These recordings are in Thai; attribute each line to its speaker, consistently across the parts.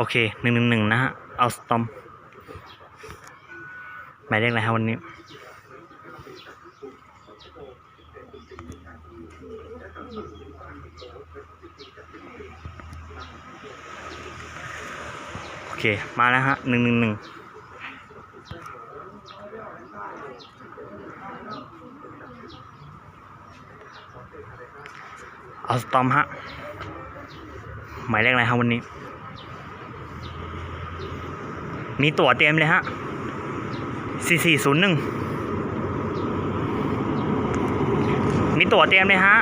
Speaker 1: โอเคหนึ่งหนึ่งหนึ่งนะฮะเอาสตอมหมายเลขอะไรฮะวันนี้โอเค มาแล้วฮะหนึ่งหนึ่งหนึ่งเอาสตอมฮะหมายเลขอะไรครับวันนี้ มีตั๋วเต็มเลยฮะ 4401 มีตั๋วเต็มเลยฮะ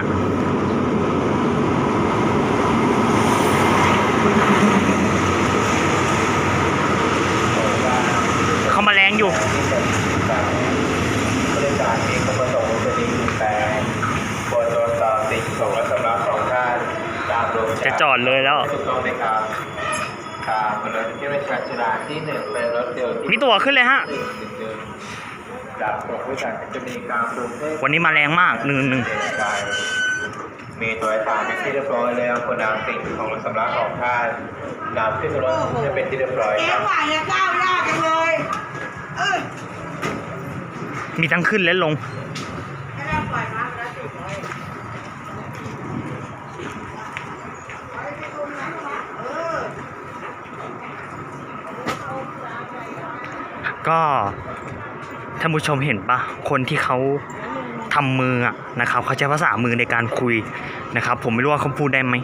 Speaker 1: เขามาแรงอยู่
Speaker 2: จะจอด
Speaker 1: เลยแล้ว
Speaker 2: ครับครับรถที่ราชการชลาที่หนึ่งเป็นรถเดียวที่
Speaker 1: มีตั๋วขึ้นเลยฮะ
Speaker 2: จากส่งผู้จัดจะมีการกรุงเทพ
Speaker 1: วันนี้มาแรงมากหนึ่งหนึ่ง
Speaker 2: มีตัวสารเป็นที่เรียบร้อยแล้วคนนำสิ่งของและสำรับของท่านนำขึ้นรถจะเป็นที่เรียบร้อย
Speaker 3: เจ๊
Speaker 2: ครับ
Speaker 3: หวานจะก้าวยากจังเลยเออ
Speaker 1: มีทั้งขึ้นและลง
Speaker 3: ให้เราปล่อยมาแล้วสิบร้อยเออ
Speaker 1: ก็ท่านผู้ชมเห็นปะคนที่เขาทำมืออะนะครับเขาใช้ภาษามือในการคุยนะครับ ผมไม่รู้ว่าเขาพูดได้ไหม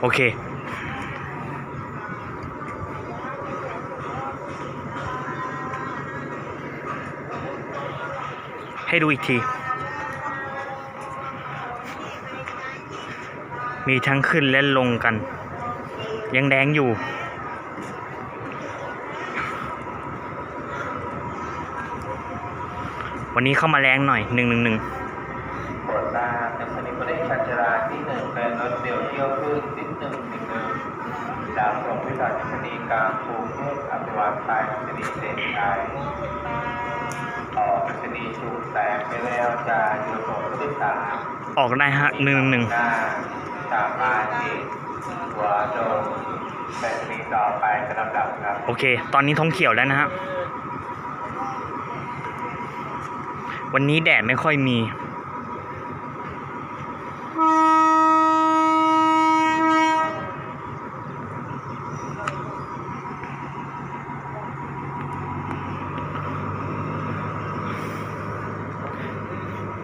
Speaker 1: โอเคให้ดูอีกที มีทั้งขึ้นและลงกัน ยังแดงอยู่ วันนี้เข้ามาแรงหน่อยหนึ่งหนึ่งหนึ่ง
Speaker 2: โปรดทราบในสนิทประเทศชาชลาที่หนึ่งเป็นรถเดียวเที่ยวขึ้นสิ้นหนึ่งหนึ่งหนึ่งจากส่งผู้จัดชนีกลางกรุงเทพอภิวัตไทยชนีเส้นชัยออกชนีชุมแสงไปแล้วจะอยู่ส่งผู้โดยสาร
Speaker 1: ออกได้ฮะหนึ่งหนึ่ง
Speaker 2: หน้าสามมาที่หัวโดมไปชนีต่อไปจะลำดับครับ
Speaker 1: โอเค ตอนนี้ท้องเขียวแล้วนะฮะ วันนี้แดดไม่ค่อยมี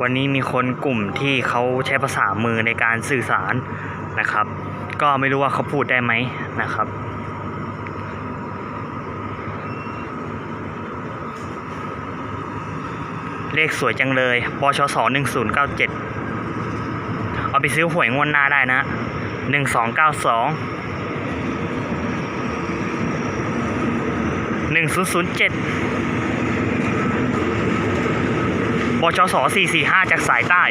Speaker 1: วันนี้มีคนกลุ่มที่เขาใช้ภาษามือในการสื่อสารนะครับ ก็ไม่รู้ว่าเขาพูดได้ไหมนะครับ เลขสวยจังเลยปชสหนึ่งศูนย์เก้าเจ็ดเอาไปซื้อหวยงวดหน้าได้นะหนึ่งสองเก้าสองหนึ่งศูนย์ศูนย์เจ็ดบชสสี่สี่ห้าจากสายใต้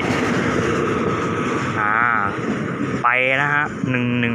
Speaker 1: อ่า ไปนะฮะหนึ่งหนึ่ง